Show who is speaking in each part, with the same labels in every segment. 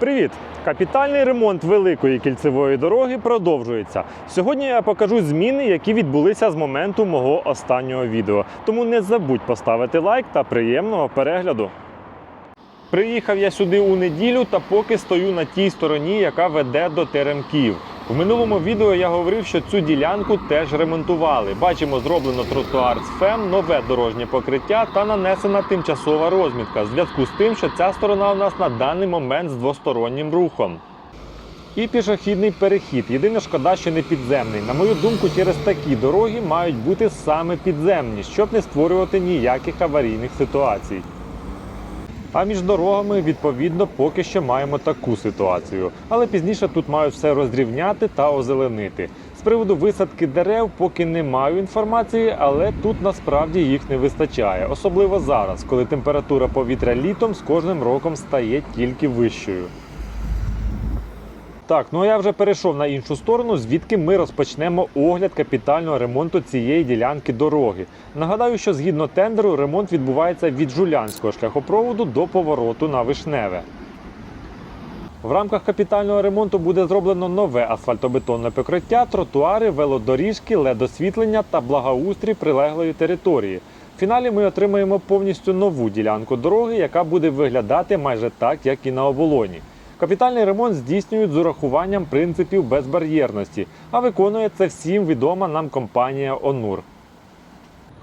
Speaker 1: Привіт! Капітальний ремонт великої кільцевої дороги продовжується. Сьогодні я покажу зміни, які відбулися з моменту мого останнього відео. Тому не забудь поставити лайк та приємного перегляду. Приїхав я сюди у неділю та поки стою на тій стороні, яка веде до Теремків. В минулому відео я говорив, що цю ділянку теж ремонтували. Бачимо, зроблено тротуар з ФЕМ, нове дорожнє покриття та нанесена тимчасова розмітка в зв'язку з тим, що ця сторона у нас на даний момент з двостороннім рухом. І пішохідний перехід. Єдине шкода, що не підземний. На мою думку, через такі дороги мають бути саме підземні, щоб не створювати ніяких аварійних ситуацій. А між дорогами, відповідно, поки що маємо таку ситуацію. Але пізніше тут мають все розрівняти та озеленити. З приводу висадки дерев поки не маю інформації, але тут насправді їх не вистачає, особливо зараз, коли температура повітря літом з кожним роком стає тільки вищою. Так, ну я вже перейшов на іншу сторону, звідки ми розпочнемо огляд капітального ремонту цієї ділянки дороги. Нагадаю, що згідно тендеру ремонт відбувається від жулянського шляхопроводу до повороту на Вишневе. В рамках капітального ремонту буде зроблено нове асфальтобетонне покриття, тротуари, велодоріжки, ледосвітлення та благоустрій прилеглої території. В фіналі ми отримаємо повністю нову ділянку дороги, яка буде виглядати майже так, як і на оболоні. Капітальний ремонт здійснюють з урахуванням принципів безбар'єрності, а виконує це всім відома нам компанія Онур.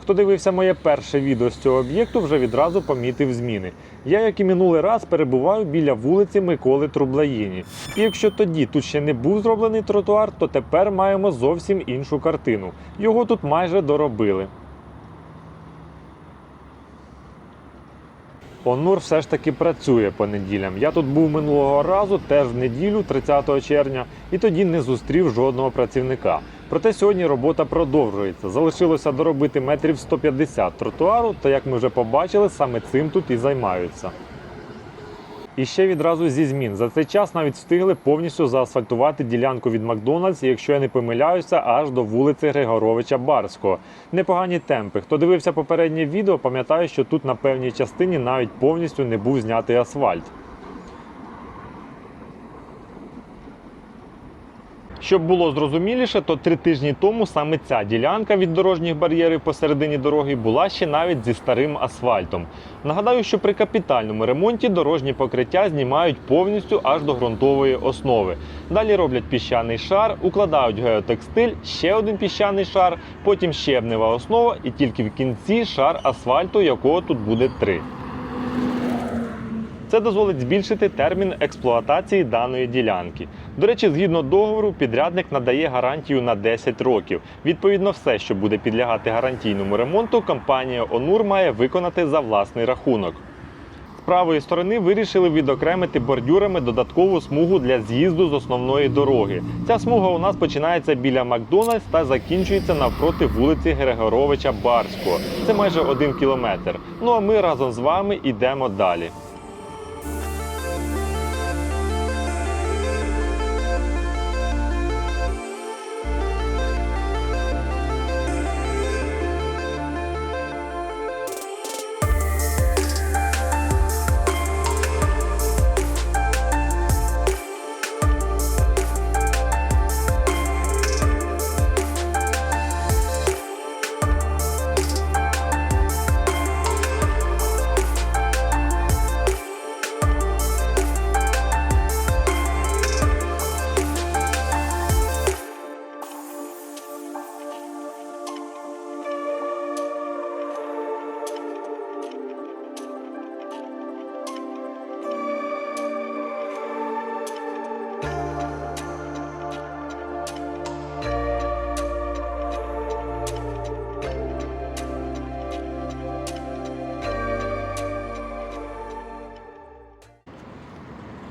Speaker 1: Хто дивився моє перше відео з цього об'єкту, вже відразу помітив зміни. Я, як і минулий раз, перебуваю біля вулиці Миколи Трублаїні. І якщо тоді тут ще не був зроблений тротуар, то тепер маємо зовсім іншу картину. Його тут майже доробили. Онур все ж таки працює по неділям. Я тут був минулого разу, теж в неділю, 30 червня, і тоді не зустрів жодного працівника. Проте сьогодні робота продовжується. Залишилося доробити метрів 150 тротуару, та як ми вже побачили, саме цим тут і займаються. І ще відразу зі змін. За цей час навіть встигли повністю заасфальтувати ділянку від Макдональдс, якщо я не помиляюся, аж до вулиці Григоровича Барського. Непогані темпи. Хто дивився попереднє відео, пам'ятає, що тут на певній частині навіть повністю не був знятий асфальт. Щоб було зрозуміліше, то три тижні тому саме ця ділянка від дорожніх бар'єрів посередині дороги була ще навіть зі старим асфальтом. Нагадаю, що при капітальному ремонті дорожні покриття знімають повністю аж до ґрунтової основи. Далі роблять піщаний шар, укладають геотекстиль, ще один піщаний шар, потім щебнева основа і тільки в кінці шар асфальту, якого тут буде три. Це дозволить збільшити термін експлуатації даної ділянки. До речі, згідно договору, підрядник надає гарантію на 10 років. Відповідно, все, що буде підлягати гарантійному ремонту, компанія Онур має виконати за власний рахунок. З правої сторони вирішили відокремити бордюрами додаткову смугу для з'їзду з основної дороги. Ця смуга у нас починається біля Макдональдс та закінчується навпроти вулиці Григоровича Барського. Це майже один кілометр. Ну а ми разом з вами йдемо далі.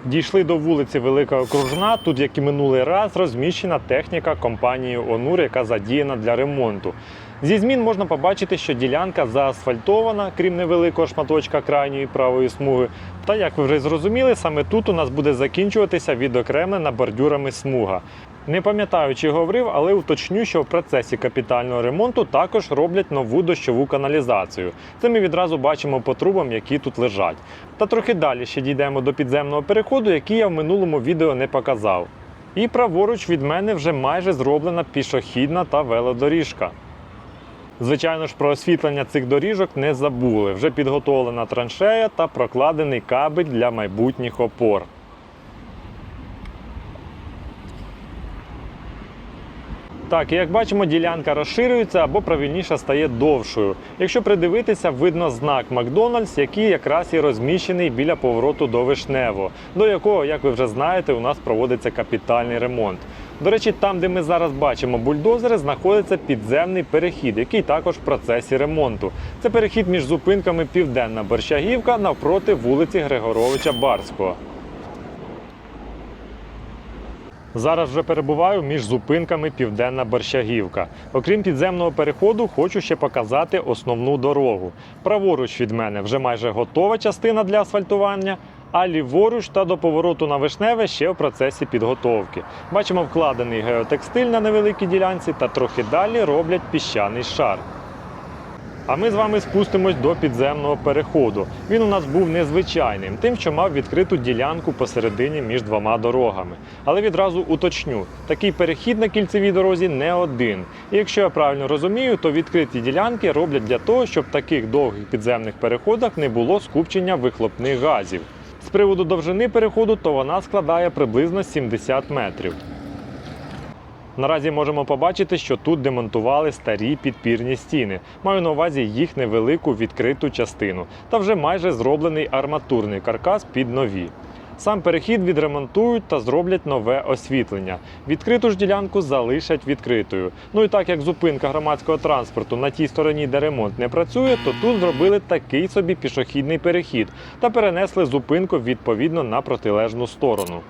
Speaker 1: Дійшли до вулиці Велика Окружна. Тут, як і минулий раз, розміщена техніка компанії Онур, яка задіяна для ремонту. Зі змін можна побачити, що ділянка заасфальтована, крім невеликого шматочка крайньої правої смуги. Та як ви вже зрозуміли, саме тут у нас буде закінчуватися відокремлена бордюрами смуга. Не пам'ятаю, чи говорив, але уточню, що в процесі капітального ремонту також роблять нову дощову каналізацію. Це ми відразу бачимо по трубам, які тут лежать. Та трохи далі ще дійдемо до підземного переходу, який я в минулому відео не показав. І праворуч від мене вже майже зроблена пішохідна та велодоріжка. Звичайно ж, про освітлення цих доріжок не забули. Вже підготовлена траншея та прокладений кабель для майбутніх опор. Так, як бачимо, ділянка розширюється або правильніше стає довшою. Якщо придивитися, видно знак Макдональдс, який якраз і розміщений біля повороту до Вишнево, до якого, як ви вже знаєте, у нас проводиться капітальний ремонт. До речі, там, де ми зараз бачимо бульдозери, знаходиться підземний перехід, який також в процесі ремонту. Це перехід між зупинками Південна Борщагівка навпроти вулиці Григоровича Барського. Зараз вже перебуваю між зупинками Південна Борщагівка. Окрім підземного переходу, хочу ще показати основну дорогу. Праворуч від мене вже майже готова частина для асфальтування, а ліворуч та до повороту на Вишневе ще в процесі підготовки. Бачимо вкладений геотекстиль на невеликій ділянці та трохи далі роблять піщаний шар. А ми з вами спустимось до підземного переходу. Він у нас був незвичайним, тим, що мав відкриту ділянку посередині між двома дорогами. Але відразу уточню, такий перехід на кільцевій дорозі не один. І якщо я правильно розумію, то відкриті ділянки роблять для того, щоб в таких довгих підземних переходах не було скупчення вихлопних газів. З приводу довжини переходу, то вона складає приблизно 70 метрів. Наразі можемо побачити, що тут демонтували старі підпірні стіни. Маю на увазі їх невелику відкриту частину та вже майже зроблений арматурний каркас під нові. Сам перехід відремонтують та зроблять нове освітлення. Відкриту ж ділянку залишать відкритою. Ну і так як зупинка громадського транспорту на тій стороні, де ремонт не працює, то тут зробили такий собі пішохідний перехід та перенесли зупинку відповідно на протилежну сторону.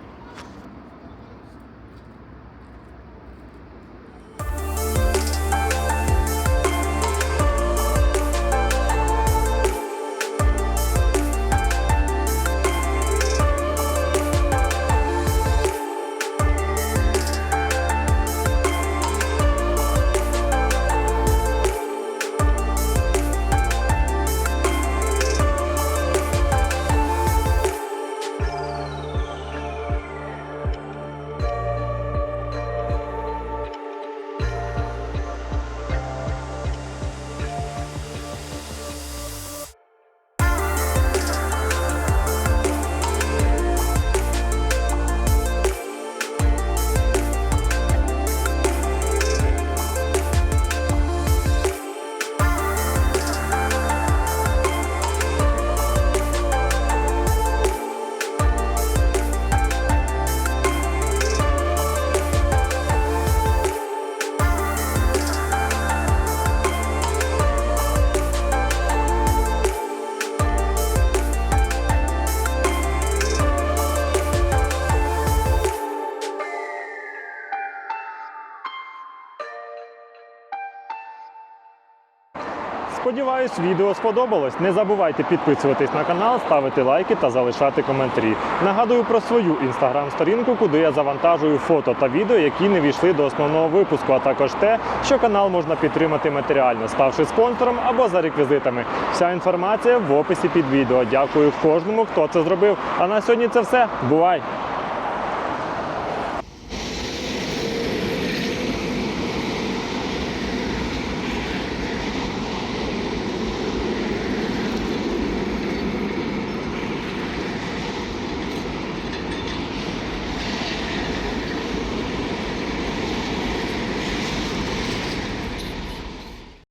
Speaker 1: Сподіваюсь, відео сподобалось. Не забувайте підписуватись на канал, ставити лайки та залишати коментарі. Нагадую про свою інстаграм-сторінку, куди я завантажую фото та відео, які не війшли до основного випуску, а також те, що канал можна підтримати матеріально, ставши спонсором або за реквізитами. Вся інформація в описі під відео. Дякую кожному, хто це зробив. А на сьогодні це все. Бувай!